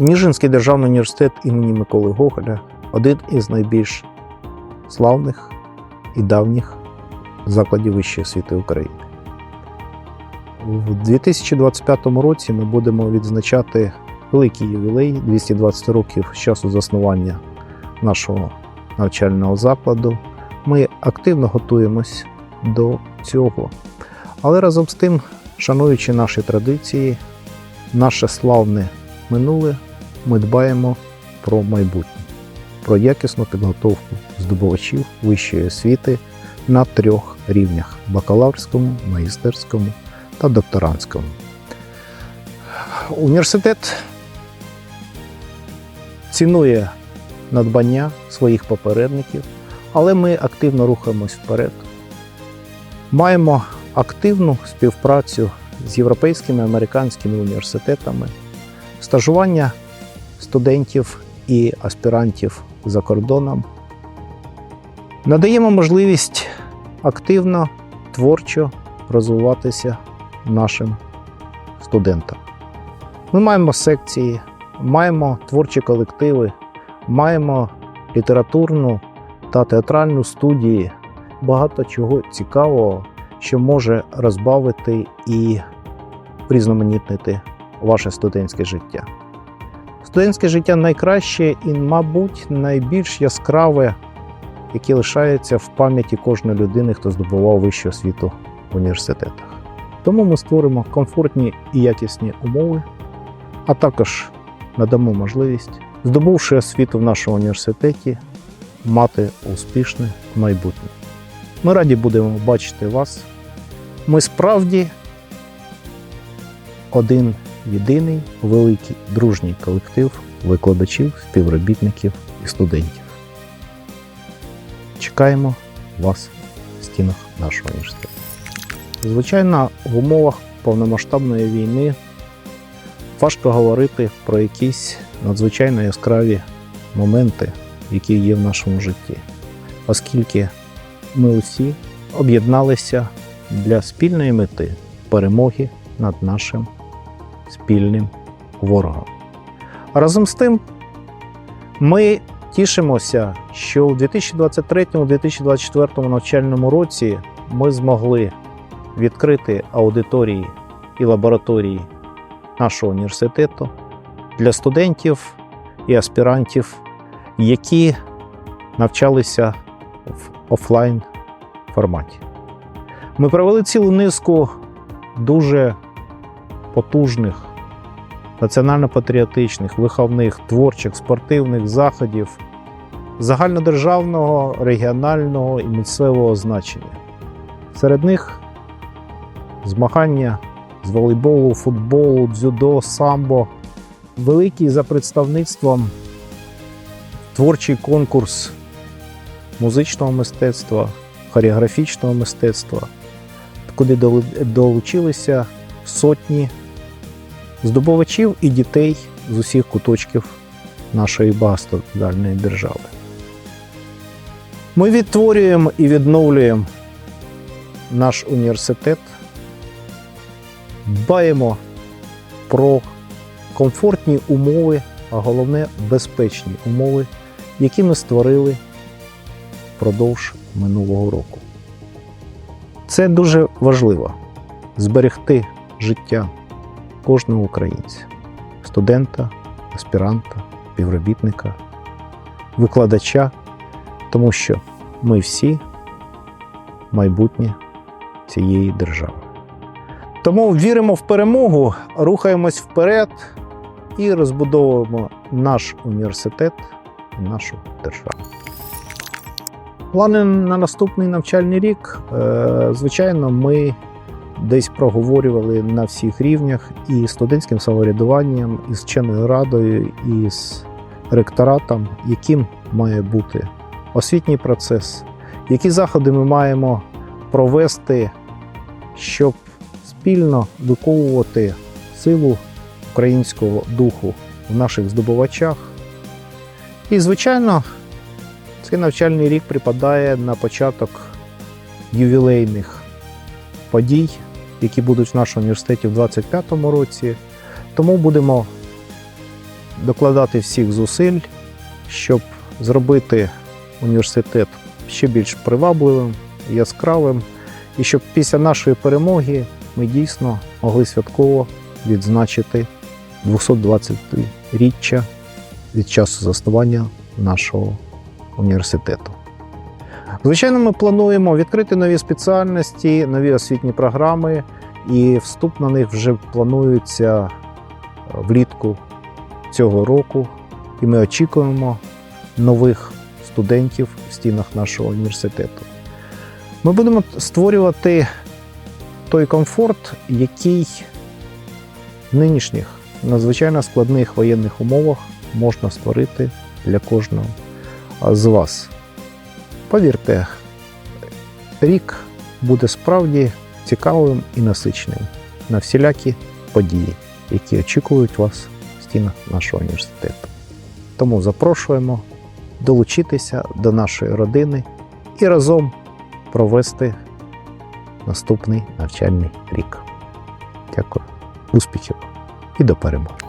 Ніжинський державний університет імені Миколи Гоголя один із найбільш славних і давніх закладів вищої освіти України. У 2025 році ми будемо відзначати великий ювілей 220 років з часу заснування нашого навчального закладу. Ми активно готуємось до цього. Але разом з тим, шануючи наші традиції, наше славне минуле, ми дбаємо про майбутнє, про якісну підготовку здобувачів вищої освіти на трьох рівнях бакалаврському, магістерському та докторантському. Університет цінує надбання своїх попередників, але ми активно рухаємось вперед. Маємо активну співпрацю з європейськими американськими університетами, стажування студентів і аспірантів за кордоном. Надаємо можливість активно, творчо розвиватися нашим студентам. Ми маємо секції, маємо творчі колективи, маємо літературну та театральну студії, багато чого цікавого, що може розбавити і різноманітнити ваше студентське життя. Студентське життя найкраще і, мабуть, найбільш яскраве, яке лишається в пам'яті кожної людини, хто здобував вищу освіту в університетах. Тому ми створимо комфортні і якісні умови, а також надамо можливість, здобувши освіту в нашому університеті, мати успішне майбутнє. Ми раді будемо бачити вас. Ми справді один єдиний великий дружній колектив викладачів, співробітників і студентів. Чекаємо вас в стінах нашого університету. Звичайно, в умовах повномасштабної війни важко говорити про якісь надзвичайно яскраві моменти, які є в нашому житті, оскільки ми усі об'єдналися для спільної мети перемоги над нашим спільним ворогом. Разом з тим, ми тішимося, що у 2023-2024 навчальному році ми змогли відкрити аудиторії і лабораторії нашого університету для студентів і аспірантів, які навчалися в офлайн форматі. Ми провели цілу низку дуже потужних, національно-патріотичних, виховних, творчих, спортивних заходів загальнодержавного, регіонального і місцевого значення. Серед них змагання з волейболу, футболу, дзюдо, самбо, великий за представництвом творчий конкурс музичного мистецтва, хореографічного мистецтва, куди долучилися сотні здобувачів і дітей з усіх куточків нашої багатостраждальної держави. Ми відтворюємо і відновлюємо наш університет, дбаємо про комфортні умови, а головне безпечні умови, які ми створили впродовж минулого року. Це дуже важливо зберегти життя кожного українця, студента, аспіранта, співробітника, викладача, тому що ми всі майбутнє цієї держави. Тому віримо в перемогу, рухаємось вперед і розбудовуємо наш університет нашу державу. Плани на наступний навчальний рік, е, звичайно, ми десь проговорювали на всіх рівнях і студентським самоврядуванням, і з вченою радою, і з ректоратом, яким має бути освітній процес, які заходи ми маємо провести, щоб спільно виковувати силу українського духу в наших здобувачах. І, звичайно, цей навчальний рік припадає на початок ювілейних подій, які будуть в нашому університеті в 2025 році. Тому будемо докладати всіх зусиль, щоб зробити університет ще більш привабливим, яскравим, і щоб після нашої перемоги ми дійсно могли святково відзначити 220-річчя від часу заснування нашого університету. Звичайно, ми плануємо відкрити нові спеціальності, нові освітні програми, і вступ на них вже планується е, влітку цього року. І ми очікуємо нових студентів в стінах нашого університету. Ми будемо створювати той комфорт, який в нинішніх надзвичайно складних воєнних умовах можна створити для кожного з вас. Повірте, рік буде справді цікавим і насиченим на всілякі події, які очікують вас в стінах нашого університету. Тому запрошуємо долучитися до нашої родини і разом провести наступний навчальний рік. Дякую, успіхів і до перемоги!